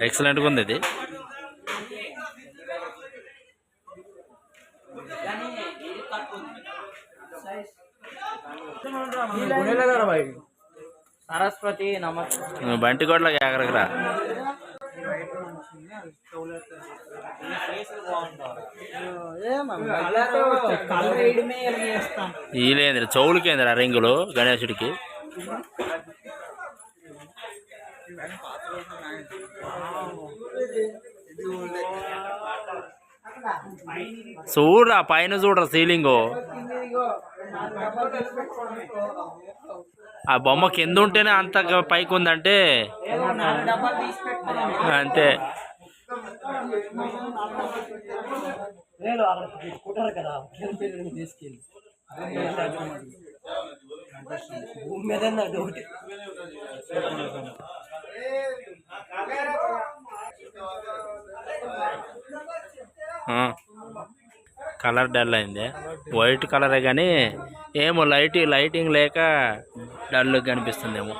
ఎక్సలెంట్గా ఉంది ఇది. సరస్వతి నమస్తే నువ్వు బంటి కోట్లకి ఎక్కడికి కలర్ వేయడమే ఇలా చేస్తాను ఈలేంద్ర చెవులకేంద్ర రింగులు గణేశుడికి? చూడరా పైన చూడరా సీలింగ్ ఆ బొమ్మ కింద ఉంటేనే అంత పైకి ఉందంటే. అంతే. తీసుకెళ్ళి భూమి మీద కలర్ డల్ అయింది. వైట్ కలరే కానీ ఏమో లైట్ లైటింగ్ లేక డల్ కనిపిస్తుందేమో.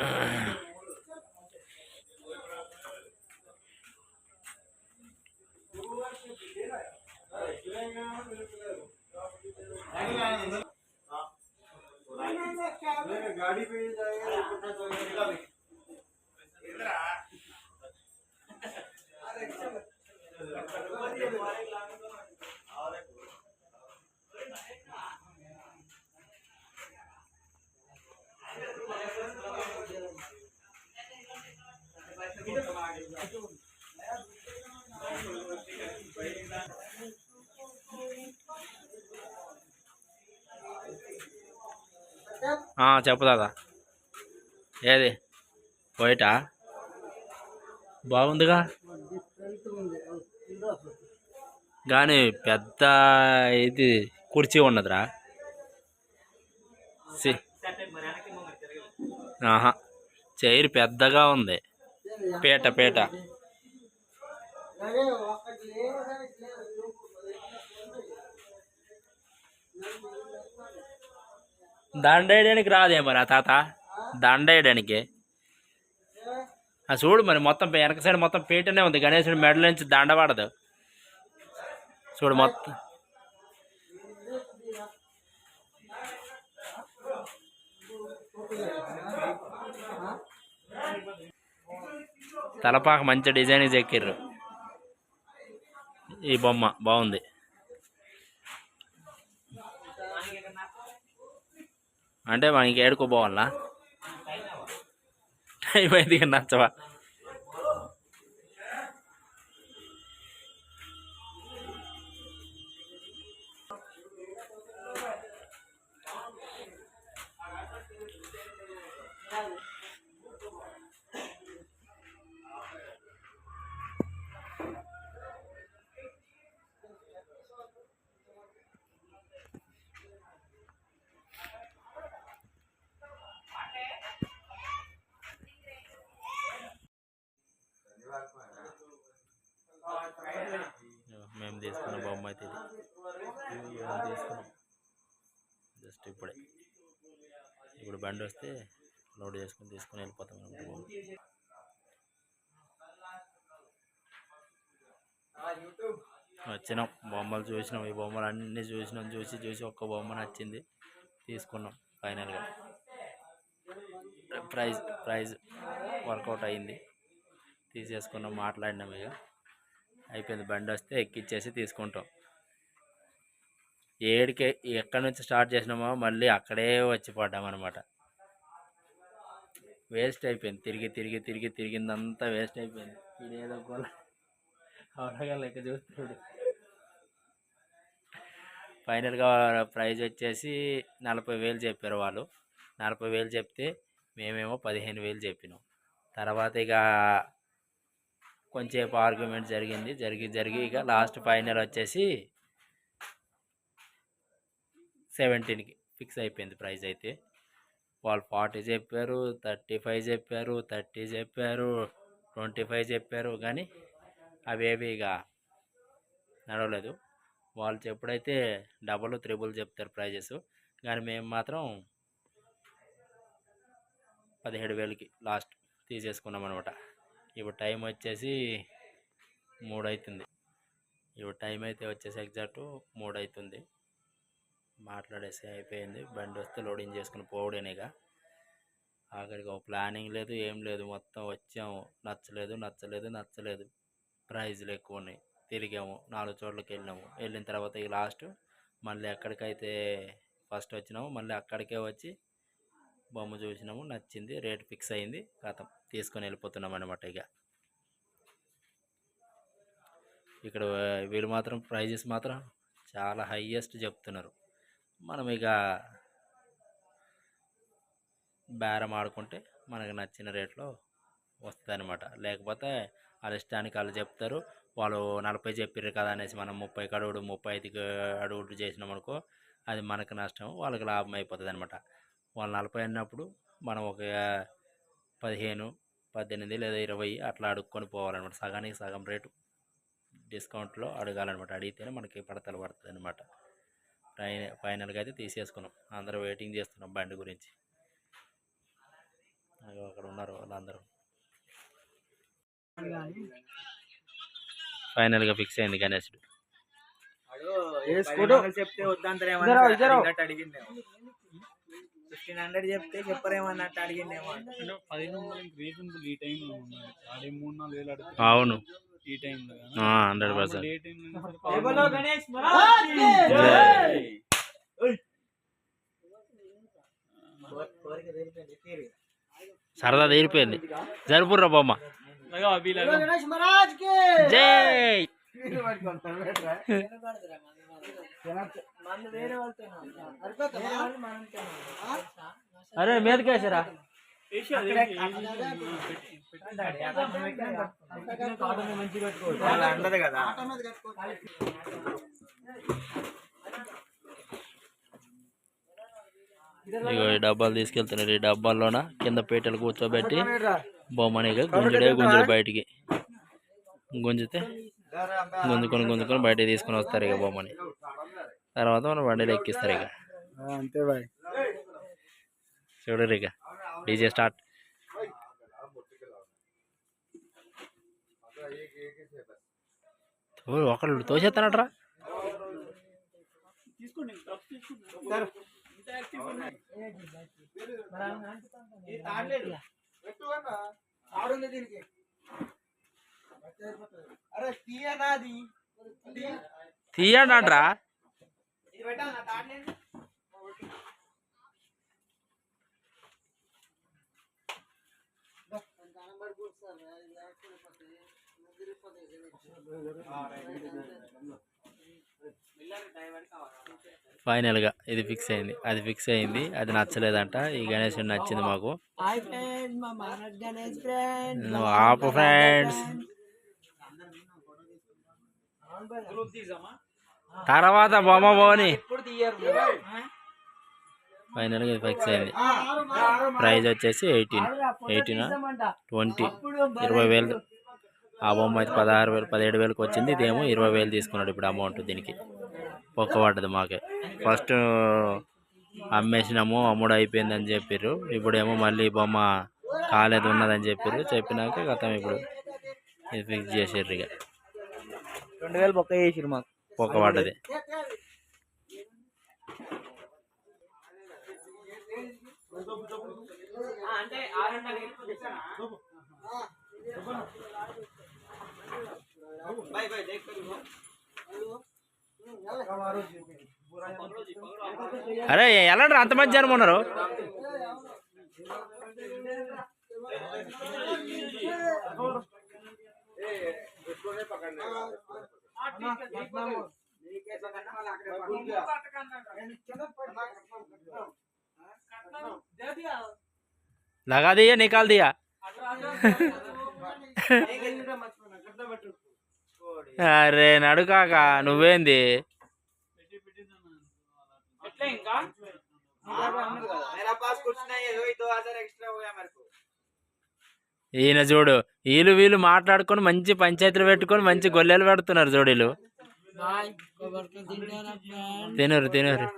ఆ, చెప్పు దాదా ఏది? వైటా బాగుందిగా? కానీ పెద్ద ఇది కుర్చీ ఉన్నదిరా. సి. ఆహా. చైర్ పెద్దగా ఉంది. పేట పేట. దండ వేయడానికి రాదే మరి ఆ తాత? దండ వేయడానికి ఆ చూడు మరి మొత్తం వెనక సైడ్ మొత్తం పీటనే ఉంది. గణేశుడు మెడల నుంచి దండ పడదు. చూడు మొత్తం. తలపాక మంచి డిజైన్ చెక్కిర్రు. ఈ బొమ్మ బాగుంది. అంటే మనకి ఏడుకోపోవాలా టైం అయింది Thank నచ్చవా? మేము తీసుకున్న బొమ్మ అయితే ఇది. తీసుకున్నాం. జస్ట్ ఇప్పుడే. ఇప్పుడు బండి వస్తే లోడ్ చేసుకుని తీసుకుని వెళ్ళిపోతాం బొమ్మ. వచ్చినాం. బొమ్మలు చూసినాం. ఈ బొమ్మలు అన్నీ చూసినాం. చూసి చూసి ఒక్క బొమ్మ నచ్చింది. తీసుకున్నాం ఫైనల్గా. ప్రైజ్ ప్రైజ్ వర్కౌట్ అయింది. తీసేసుకున్నాం. మాట్లాడినాం ఇక. అయిపోయింది. బండి వస్తే ఎక్కిచ్చేసి తీసుకుంటాం. ఏడికే ఎక్కడి నుంచి స్టార్ట్ చేసినామో మళ్ళీ అక్కడే వచ్చి పడ్డామన్నమాట వేస్ట్ అయిపోయింది. తిరిగి తిరిగి తిరిగి తిరిగిందంతా వేస్ట్ అయిపోయింది. ఇదేదో గోల. అవునగా లెక్క చూస్తున్నాడు ఫైనల్గా ప్రైజ్ వచ్చేసి నలభై వేలు చెప్పారు వాళ్ళు. నలభై వేలు చెప్తే మేమేమో పదిహేను వేలు చెప్పినాం. తర్వాత ఇక కొంచెంసేపు ఆర్గ్యుమెంట్ జరిగింది. జరిగి జరిగి ఇక లాస్ట్ ఫైనల్ వచ్చేసి సెవెంటీన్కి ఫిక్స్ అయిపోయింది ప్రైస్ అయితే. వాళ్ళు ఫార్టీ చెప్పారు థర్టీ ఫైవ్ చెప్పారు థర్టీ చెప్పారు ట్వంటీ ఫైవ్ చెప్పారు కానీ అవేవి ఇక నడవలేదు. వాళ్ళు చెప్పుడైతే డబుల్ త్రిబుల్ చెప్తారు ప్రైజెస్ కానీ మేము మాత్రం పదిహేడు వేలకి లాస్ట్ తీసేసుకున్నాం అనమాట ఇప్పుడు టైం వచ్చేసి మూడు అవుతుంది ఇప్పుడు టైం అయితే వచ్చేసి ఎగ్జాక్ట్ మూడు అవుతుంది మాట్లాడేసి అయిపోయింది. బండి వస్తే లోడింగ్ చేసుకుని పోవడేనేగా అక్కడికి ఒక ప్లానింగ్ లేదు ఏం లేదు. మొత్తం వచ్చాము నచ్చలేదు నచ్చలేదు నచ్చలేదు. ప్రైజ్లు ఎక్కువ ఉన్నాయి. తిరిగాము. నాలుగు చోట్లకి వెళ్ళినాము వెళ్ళిన తర్వాత ఈ లాస్ట్ మళ్ళీ ఎక్కడికైతే ఫస్ట్ వచ్చినాము. మళ్ళీ అక్కడికే వచ్చి బొమ్మ చూసినాము నచ్చింది రేట్ ఫిక్స్ అయింది కథం తీసుకొని వెళ్ళిపోతున్నాం అనమాట ఇక. ఇక్కడ వీళ్ళు మాత్రం ప్రైజెస్ మాత్రం చాలా హయ్యెస్ట్ చెప్తున్నారు. మనం ఇక బేరం ఆడుకుంటే మనకు నచ్చిన రేట్లో వస్తుందన్నమాట. లేకపోతే వాళ్ళ ఇష్టానికి వాళ్ళు చెప్తారు వాళ్ళు నలభై చెప్పారు కదా అనేసి మనం ముప్పై అడుగుడు ముప్పై ఐదుకి అడుగుడు చేసినాం అనుకో అది మనకు నష్టం వాళ్ళకి లాభం అయిపోతుంది అనమాట వాళ్ళు నలభై అన్నప్పుడు మనం ఒక పదిహేను పద్దెనిమిది లేదా ఇరవై అట్లా అడుక్కొని పోవాలన్నమాట. సగానికి సగం రేటు డిస్కౌంట్లో అడగాలన్నమాట. అడిగితేనే మనకి పడతలు పడుతుంది అనమాట ఫైన ఫైనల్గా అయితే తీసేసుకున్నాం. అందరూ వెయిటింగ్ చేస్తున్నాం బండి గురించి. అక్కడ ఉన్నారు వాళ్ళందరూ. ఫైనల్గా ఫిక్స్ అయింది గణేశుడు చెప్తే. అడిగిండేమో ఫిఫ్టీన్ హండ్రెడ్ చెప్తే చెప్పరేమో అన్నట్టు అడిగిండేమో. అంటే పదిహేను వందలకి రీజనబుల్ ఈ టైంలో ఉన్నాయి ఆడే మూడు నాలుగు వేలు అడుగుతుంది అవును. ఈ టైంలో హండ్రెడ్ పర్సెంట్. సరదా తీరిపోయింది. జరుపుర్రా బొమ్మ. జై. అరే మీదకేసారా? కదా. ఇగో ఈ డబ్బాలు తీసుకెళ్తున్నారు. ఈ డబ్బాల్లోన కింద పీటలు కూర్చోబెట్టి బొమ్మని ఇక గుంజుడే గుంజుడు బయటికి. గుంజితే గుంజుకొని గుంజుకొని బయటికి తీసుకొని వస్తారు ఇక బొమ్మని. తర్వాత మన బండిలో ఎక్కిస్తారు ఇక అంతే బాయ్ చూడరు ఇక డీజే స్టార్ట్ ఒకళ్ళు తోసేస్తానట్రా అరే తీయనాది తీయండి అంట్రా ఇది పెట్టాలి తాడలేదు ఫైనల్గా ఇది ఫిక్స్ అయింది. అది ఫిక్స్ అయింది. అది నచ్చలేదంట. ఈ గణేష్ నచ్చింది మాకు. హాయ్ ఫ్రెండ్స్ మా మహారాజ్ గణేష్ ఫ్రెండ్ నువ్వు ఆపు ఫ్రెండ్స్ తర్వాత బొమ్మ పోని. ఇప్పుడు తీయరు ఫైనల్గా ఇది ఫిక్స్ అయింది. ప్రైస్ వచ్చేసి ఎయిటీన్ ఎయిటీన్ ట్వంటీ ఇరవై వేలు. ఆ బొమ్మ అయితే పదహారు వేలు పదిహేడు వేలకు వచ్చింది. ఇదేమో ఇరవై వేలు తీసుకున్నాడు ఇప్పుడు అమౌంట్ దీనికి. ఒక్క పడ్డది మాకే. ఫస్ట్ అమ్మేసినాము అమ్ముడు అయిపోయిందని చెప్పారు ఇప్పుడేమో మళ్ళీ బొమ్మ కాలేదు ఉన్నదని చెప్పారు చెప్పినాక గతం ఇప్పుడు. ఇది ఫిక్స్ చేసారు ఇక. రెండు వేలు బొక్క చేసిరు మాకు. పోక పడ్డది అరే ఎలాంటి అంత మధ్యాహ్నం ఉన్నారు? लगा दिया निकाल दिया అరే నడుకాక నువ్వేంది ఎట్లా ఇంకా मेरा पास कुछ नहीं है वही दो हजार एक्स्ट्रा हो गया मेरे को ఈయన చూడు వీళ్ళు వీళ్ళు మాట్లాడుకొని మంచి పంచాయతీలు పెట్టుకొని మంచి గొల్లెలు పెడుతున్నారు తింటారా ఫ్రెండ్ తినరు తినరు.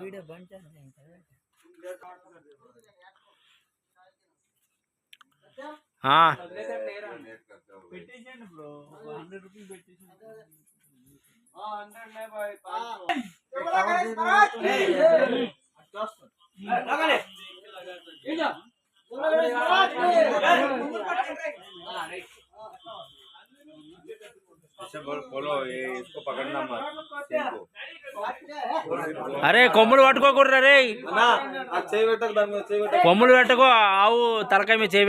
వీడియో అరే కొమ్ములు పట్టుకోకూడరా రే. కొమ్ములు పెట్టుకో ఆవు తలకాయ మీద చేయి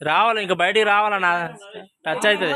రావాలి ఇంకా బయటికి రావాలన్నా. టచ్ అవుతుంది.